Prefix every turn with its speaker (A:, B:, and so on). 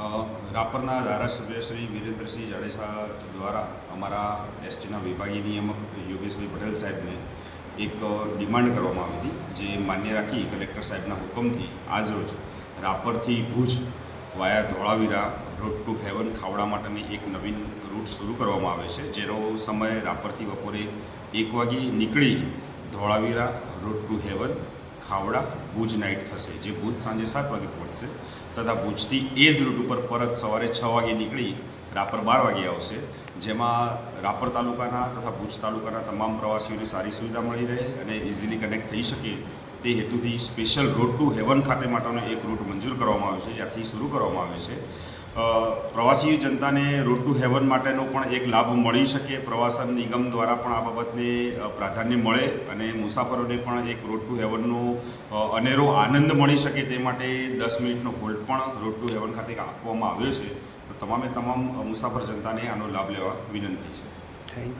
A: રાપરના ધારાસભ્ય શ્રી વિરેન્દ્રસિંહ જાડેજા દ્વારા અમારા એસટીના વિભાગીય નિયામક યોગેશભાઈ પટેલ સાહેબને એક ડિમાન્ડ કરવામાં આવી હતી, જે માન્ય રાખી કલેક્ટર સાહેબના હુકમથી આજરોજ રાપરથી Bhuj via Dholavira road to heaven Khavda માટેની એક નવીન રૂટ શરૂ કરવામાં આવે છે, જેનો સમય રાપરથી બપોરે એક વાગે નીકળી Dholavira road to heaven Khavda Bhuj night થશે, જે ભુજ સાંજે સાત વાગે પહોંચશે. તથા ભુજથી એ જ રૂટ ઉપર પરત સવારે છ વાગે નીકળી રાપર બાર વાગે આવશે, જેમાં રાપર તાલુકાના તથા ભુજ તાલુકાના તમામ પ્રવાસીઓને સારી સુવિધા મળી રહે અને ઇઝીલી કનેક્ટ થઈ શકે તે હેતુથી સ્પેશિયલ રોડ ટુ હેવન ખાતે માટેનો એક રૂટ મંજૂર કરવામાં આવ્યો છે, જ્યાંથી શરૂ કરવામાં આવે છે. પ્રવાસી જનતાને રોડ ટુ હેવન માટેનો પણ એક લાભ મળી શકે, પ્રવાસન નિગમ દ્વારા પણ આ બાબતને પ્રાધાન્ય મળે અને મુસાફરોને પણ એક રોડ ટુ હેવનનો અનેરો આનંદ મળી શકે તે માટે દસ મિનિટનો હોલ્ડ પણ રોડ ટુ હેવન ખાતે આપવામાં આવ્યો છે. તો તમામે તમામ મુસાફર જનતાને આનો લાભ લેવા વિનંતી છે.
B: થેન્ક